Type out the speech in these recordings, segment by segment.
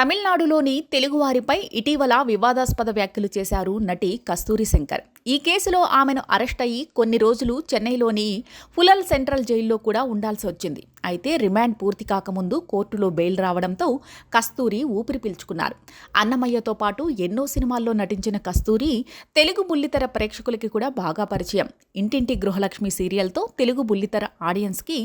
తమిళనాడులోని తెలుగువారిపై ఇటీవల వివాదాస్పద వ్యాఖ్యలు చేశారు నటి కస్తూరి శంకర్. ఈ కేసులో ఆమెను అరెస్ట్ అయ్యి కొన్ని రోజులు చెన్నైలోని ఫులల్ సెంట్రల్ జైల్లో కూడా ఉండాల్సి వచ్చింది. అయితే రిమాండ్ పూర్తి కాకముందు కోర్టులో బెయిల్ రావడంతో కస్తూరి ఊపిరి పీల్చుకున్నారు. అన్నమయ్యతో పాటు ఎన్నో సినిమాల్లో నటించిన కస్తూరి తెలుగు బుల్లితెర ప్రేక్షకులకి కూడా బాగా పరిచయం. ఇంటింటి గృహలక్ష్మి సీరియల్తో తెలుగు బుల్లితెర ఆడియన్స్కి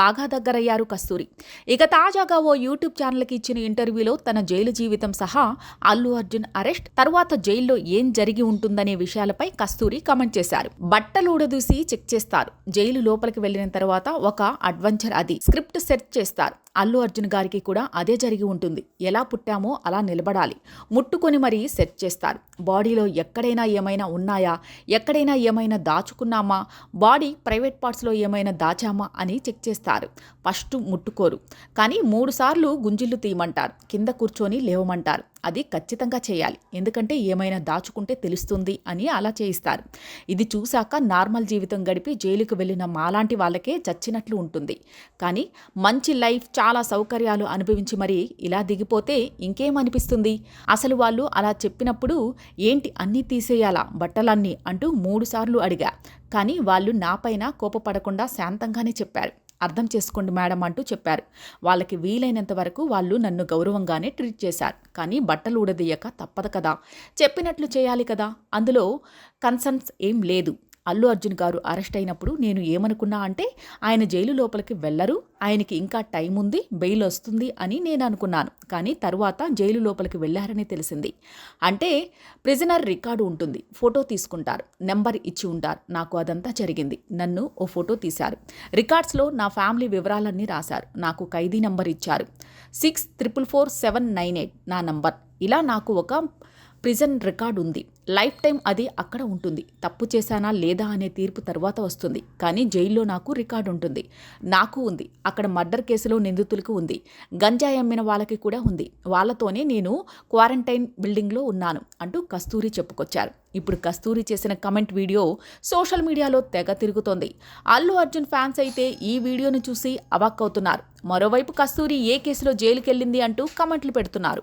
బాగా దగ్గరయ్యారు కస్తూరి. ఇక తాజాగా ఓ యూట్యూబ్ ఛానల్కి ఇచ్చిన ఇంటర్వ్యూలో తన జైలు జీవితం సహా అల్లు అర్జున్ అరెస్ట్ తర్వాత జైల్లో ఏం జరిగి ఉంటుందనే విషయాలపై కస్తూరి కమెంట్ చేశారు. బట్టలు ఊడదూసి చెక్ చేస్తారు. జైలు లోపలికి వెళ్ళిన తర్వాత ఒక అడ్వెంచర్ అది. స్క్రిప్ట్ సెర్చ్ చేస్తారు. అల్లు అర్జున్ గారికి కూడా అదే జరిగి ఉంటుంది. ఎలా పుట్టామో అలా నిలబడాలి. ముట్టుకొని మరీ సెట్ చేస్తారు. బాడీలో ఎక్కడైనా ఏమైనా ఉన్నాయా? ఎక్కడైనా ఏమైనా దాచుకున్నామా? బాడీ ప్రైవేట్ పార్ట్స్లో ఏమైనా దాచామా? అని చెక్ చేస్తారు. ఫస్ట్ ముట్టుకోరు. కానీ మూడుసార్లు గుంజిళ్ళు తీయమంటారు. కింద కూర్చొని లేవమంటారు. అది ఖచ్చితంగా చేయాలి. ఎందుకంటే ఏమైనా దాచుకుంటే తెలుస్తుంది అని అలా చేయిస్తారు. ఇది చూశాక నార్మల్ జీవితం గడిపి జైలుకు వెళ్ళిన మాలాంటి వాళ్ళకే చచ్చినట్లు ఉంటుంది. కానీ మంచి లైఫ్ చాలా సౌకర్యాలు అనుభవించి మరి ఇలా దిగిపోతే ఇంకేమనిపిస్తుంది? అసలు వాళ్ళు అలా చెప్పినప్పుడు ఏంటి అన్నీ తీసేయాలా? బట్టలన్నీ అంటూ మూడుసార్లు అడిగా. కానీ వాళ్ళు నాపైన కోపపడకుండా శాంతంగానే చెప్పారు. అర్థం చేసుకోండి మేడం అంటూ చెప్పారు. వాళ్ళకి వీలైనంత వరకు వాళ్ళు నన్ను గౌరవంగానే ట్రీట్ చేశారు. కానీ బట్టలు ఊడదీయక తప్పదు కదా? చెప్పినట్లు చేయాలి కదా? అందులో కన్సర్న్స్ ఏం లేదు. అల్లు అర్జున్ గారు అరెస్ట్ అయినప్పుడు నేను ఏమనుకున్నా అంటే ఆయన జైలు లోపలికి వెళ్ళరు ఆయనకి ఇంకా టైం ఉంది బెయిల్ వస్తుంది అని నేను అనుకున్నాను. కానీ తరువాత జైలు లోపలికి వెళ్ళారని తెలిసింది. అంటే ప్రిజనర్ రికార్డు ఉంటుంది ఫోటో తీసుకుంటారు నెంబర్ ఇచ్చి ఉంటారు నాకు అదంతా జరిగింది నన్ను ఓ ఫోటో తీశారు. రికార్డ్స్లో నా ఫ్యామిలీ వివరాలన్నీ రాశారు నాకు ఖైదీ నంబర్ ఇచ్చారు. Six triple four seven nine eight నా నంబర్. ఇలా నాకు ఒక ప్రిజన్ రికార్డ్ ఉంది. లైఫ్ టైం అది అక్కడ ఉంటుంది. తప్పు చేశానా లేదా అనే తీర్పు తర్వాత వస్తుంది. కానీ జైల్లో నాకు రికార్డు ఉంటుంది. నాకు ఉంది. అక్కడ మర్డర్ కేసులో నిందితులకు ఉంది. గంజాయి అమ్మిన వాళ్ళకి కూడా ఉంది. వాళ్ళతోనే నేను క్వారంటైన్ బిల్డింగ్లో ఉన్నాను అంటూ కస్తూరి చెప్పుకొచ్చారు. ఇప్పుడు కస్తూరి చేసిన కమెంట్ వీడియో సోషల్ మీడియాలో తెగ తిరుగుతోంది. అల్లు అర్జున్ ఫ్యాన్స్ అయితే ఈ వీడియోను చూసి అవాక్కవుతున్నారు. మరోవైపు కస్తూరి ఏ కేసులో జైలుకెళ్ళింది అంటూ కమెంట్లు పెడుతున్నారు.